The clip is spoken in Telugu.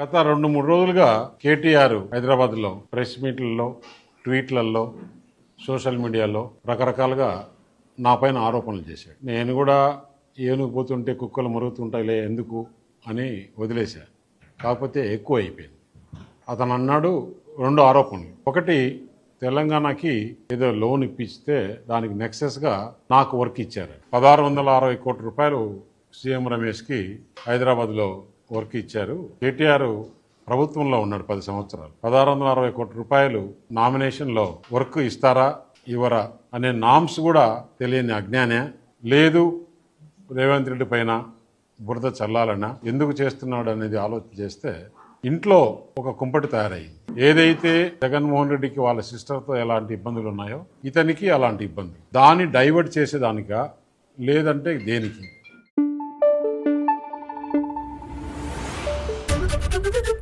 గత రెండు మూడు రోజులుగా కేటీఆర్ హైదరాబాద్లో ప్రెస్ మీట్లలో ట్వీట్లలో సోషల్ మీడియాలో రకరకాలుగా నా పైన ఆరోపణలు చేశాడు. నేను కూడా ఏనుగు పోతుంటే కుక్కలు మరుగుతుంటాయిలే ఎందుకు అని వదిలేశాను కాకపోతే ఎక్కువ అయిపోయింది. అతను అన్నాడు రెండు ఆరోపణలు. ఒకటి తెలంగాణకి ఏదో లోన్ ఇప్పిస్తే దానికి నెక్సెస్గా నాకు వర్క్ ఇచ్చారు. పదహారు వందల అరవై కోట్ల రూపాయలు సీఎం రమేష్కి హైదరాబాద్లో వర్క్ ఇచ్చారు. కేటీఆర్ ప్రభుత్వంలో ఉన్నాడు పది సంవత్సరాలు. పదహారు వందల అరవై కోట్ల రూపాయలు నామినేషన్లో వర్క్ ఇస్తారా ఇవ్వరా అనే నామ్స్ కూడా తెలియని అజ్ఞానే. లేదు రేవంత్ రెడ్డి పైన బురద చల్లాలన్నా ఎందుకు చేస్తున్నాడు అనేది ఆలోచన చేస్తే ఇంట్లో ఒక కుంపటి తయారయ్యింది ఏదైతే జగన్మోహన్ రెడ్డికి వాళ్ళ సిస్టర్తో ఎలాంటి ఇబ్బందులు ఉన్నాయో ఇతనికి అలాంటి ఇబ్బందులు. దాన్ని డైవర్ట్ చేసేదానికా లేదంటే దేనికి? Thank you.